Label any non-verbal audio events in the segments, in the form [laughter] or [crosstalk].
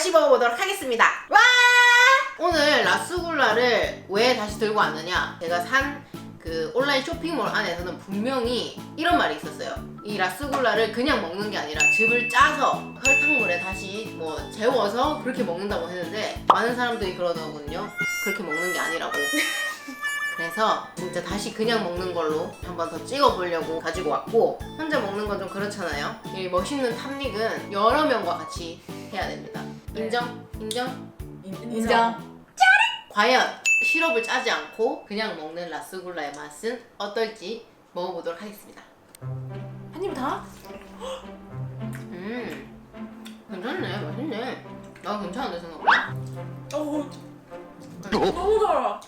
다시 먹어보도록 하겠습니다. 와! 오늘 라스굴라를 왜 다시 들고 왔느냐? 제가 산 그 온라인 쇼핑몰 안에서는 분명히 이런 말이 있었어요. 이 라스굴라를 그냥 먹는 게 아니라 즙을 짜서 설탕물에 다시 뭐 재워서 그렇게 먹는다고 했는데 많은 사람들이 그러더군요. 그렇게 먹는 게 아니라고. [laughs] 그래서 진짜 다시 그냥 먹는 걸로 한번 더 찍어보려고 가지고 왔고 혼자 먹는 건 좀 그렇잖아요. 이 멋있는 탐닉은 여러 명과 같이 해야 됩니다. 인정? 인정? 인정. 과연 시럽을 짜지 않고 그냥 먹는 라스굴라의 맛은 어떨지 먹어보도록 하겠습니다. 한 입 다? 음, 괜찮네, 맛있네. 나 괜찮은데 생각보다. 어우 너무 달아.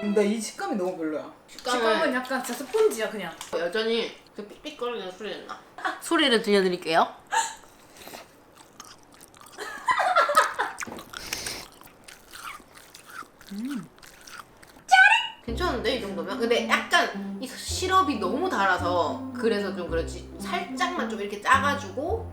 근데 이 식감이 너무 별로야. 식감은 식감은 약간 진짜 스폰지야 그냥. 여전히 그 삑삑거리는 소리는 나. 소리를 들려드릴게요. 괜찮은데 이 정도면? 근데 약간 이 시럽이 너무 달아서 그래서 좀 그렇지 살짝만 좀 이렇게 짜가지고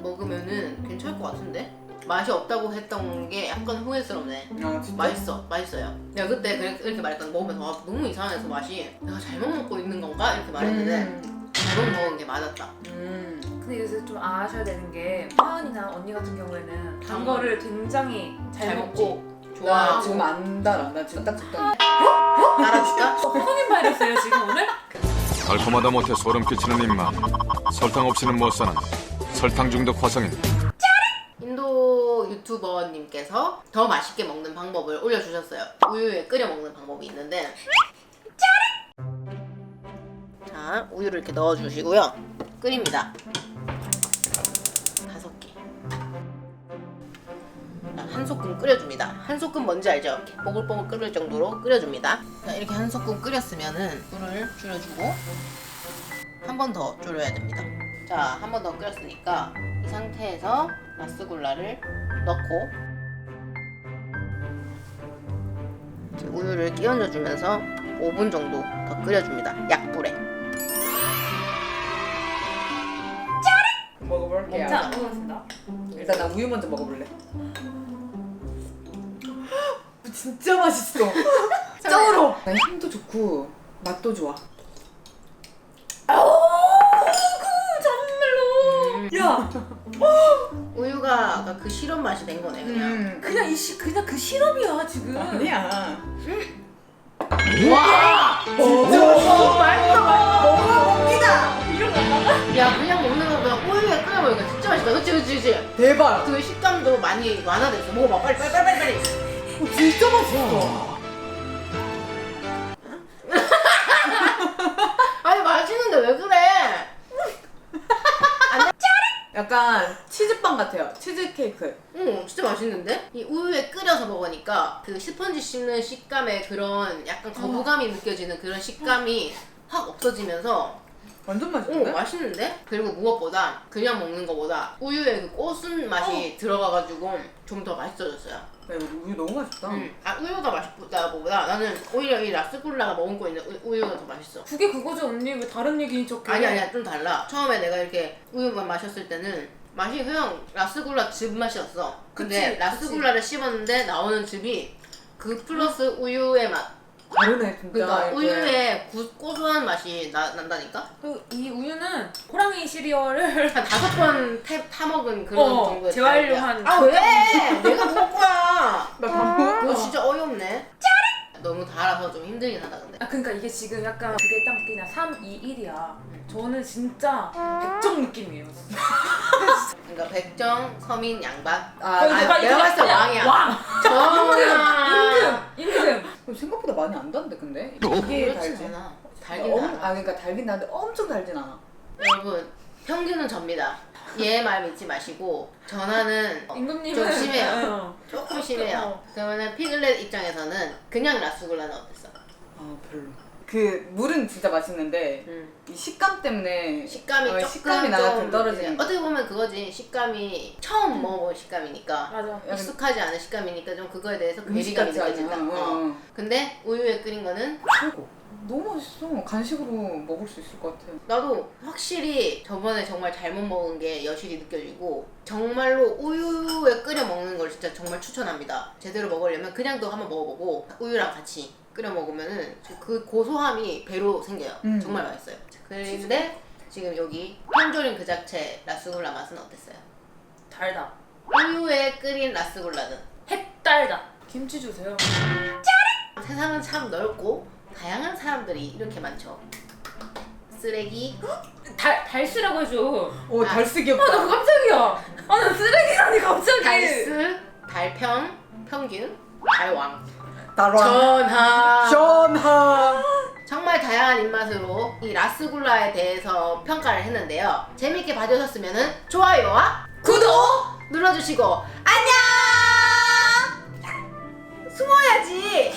먹으면은 괜찮을 것 같은데? 맛이 없다고 했던 게 약간 후회스럽네 아 진짜? 맛있어 맛있어요 내가 그때 그래- 이렇게 말했거든 먹으면서 아, 너무 이상해서 맛이 내가 잘못 먹고 있는 건가? 이렇게 말했는데 음. 잘못 먹은 게 맞았다 음. 근데 요새 좀 아셔야 되는 게 하은이나 언니 같은 경우에는 단 거를 굉장히 잘, 잘 먹고 나 좋아. 지금 안 달아. 나 지금 딱 적당히. 알아줄까? 성인 바이러스예요 지금 오늘? 달콤하다 못해 소름 끼치는 입맛 설탕 없이는 못 사는 설탕 중독 화성인 인도 유튜버님께서 더 맛있게 먹는 방법을 올려주셨어요. 우유에 끓여 먹는 방법이 있는데. 자 우유를 이렇게 넣어주시고요. 끓입니다 소끔 끓여줍니다. 한 소끔 뭔지 알죠? 이렇게 뽀글뽀글 끓을 정도로 끓여줍니다. 자, 이렇게 한 소끔 끓였으면은 불을 줄여주고 한 번 더 졸여야 됩니다. 자, 한 번 더 끓였으니까 이 상태에서 라스굴라를 넣고 우유를 끼얹어 주면서 5분 정도 더 끓여줍니다. 약불에. 먹어볼게요. 자 먹어보겠습니다. 일단 나 우유 먼저 먹어볼래. 진짜 맛있어. [laughs] 쩔어. 난 향도 좋고 맛도 좋아. 음, 야 [laughs] 우유가 아까 그 시럽 맛이 된 거네 그냥. 음. 그냥 이 시, 그냥 그 시럽이야 지금. 아니야. 와! 진짜 오, 맛있어, 맛있어. 먹어봅니다. 야 그냥 먹는 거보다 우유에 끓여 먹으니까 진짜 맛있다 그치 그치 그치 대박. 그 식감도 많이 완화됐어 먹어봐 빨리 빨리 빨리 빨리 빨리 어, 진짜 맛있어. [laughs] 아니 맛있는데 왜 그래 [laughs] 약간 치즈빵 같아요. 치즈 케이크. 응 진짜 맛있는데 이 우유에 끓여서 먹으니까 그 스펀지 씹는 식감의 그런 약간 거부감이 느껴지는 그런 식감이 확 없어지면서 완전 오 맛있는데? 맛있는데 그리고 무엇보다 그냥 먹는 거보다 우유에 그 꼬순 맛이 들어가가지고 좀 더 맛있어졌어요 야, 이거 우유 너무 맛있다. 음, 아 우유가 맛있다보다 나는 오히려 이 라스굴라가 먹고 있는 우, 유가 더 맛있어. 그게 그거죠 언니 왜 다른 얘기인 척해? 아니 아니야 좀 달라. 처음에 내가 이렇게 우유만 마셨을 때는 맛이 그냥 라스굴라 즙 맛이었어. 근데 그치, 라스굴라를 씹었는데 나오는 즙이 그 플러스 우유의 맛. 다르네 진짜. 그러니까 이게. 우유의 구- 고소한 맛이 나, 난다니까. 그리고 이 우유는 호랑이 시리얼을 한 다섯 번 타 먹은 그런 어, 정도의 재활용한 아 왜? 내가 먹을 나밥 먹어. 너 진짜 어이없네. 너무 달아서 좀 힘들긴 하다 근데. 아 그러니까 이게 지금 약간 그게 딱 그냥 3, 2, 1이야. 저는 진짜 백정 느낌이에요. [laughs] 그러니까 백정, 서민, 양반. 아, 거의 아, 내가 내가 봤을 때 왕이야. 왕! 전하. 임금! 그럼 생각보다 많이 안 단데 근데? 이게 달지? 않아. 달긴 엄, 달아. 아 그러니까 달긴 달는데 엄청 달진 않아. 여러분 평균은 접니다. 얘 말 믿지 마시고 전화는 임금님은 좀 심해요. 어. 조금 심해요. 어. 그러면은 피글렛 입장에서는 그냥 라스굴라는 어땠어? 아 별로. 그 물은 진짜 맛있는데 음. 이 식감 때문에 식감이 어, 조금 식감이 나한테 좀 떨어지는 거. 어떻게 보면 그거지. 식감이 처음 먹어본 식감이니까 맞아. 약간 익숙하지 않은 식감이니까 좀 그거에 대해서 음식 괴리감이 같지 않아. 느껴진다. 어, 어. 어. 근데 우유에 끓인 거는 최고. 너무 맛있어. 간식으로 먹을 수 있을 것 같아. 나도 확실히 저번에 정말 잘못 먹은 게 여실히 느껴지고 정말로 우유에 끓여 먹는 걸 진짜 정말 추천합니다. 제대로 먹으려면 그냥도 한번 먹어보고 우유랑 같이 끓여 먹으면은 그 고소함이 배로 생겨요. 음. 정말 맛있어요. 그런데 지금 여기 평조림 그 자체 라스굴라 맛은 어땠어요? 달다. 우유에 끓인 라스굴라는 핵달다. 김치 주세요. 세상은 참 넓고 다양한 사람들이 이렇게 많죠. 쓰레기, 달 달스라고 해줘. 오, 아. 달스 아, 귀엽다. 나 깜짝이야. 아, 나 쓰레기라니 갑자기. 달스, 달평, 평균, 달왕, 나랑. 전하. 전하. 정말 다양한 입맛으로 이 라스굴라에 대해서 평가를 했는데요. 재밌게 봐주셨으면 좋아요와 구독 눌러주시고 안녕! 숨어야지.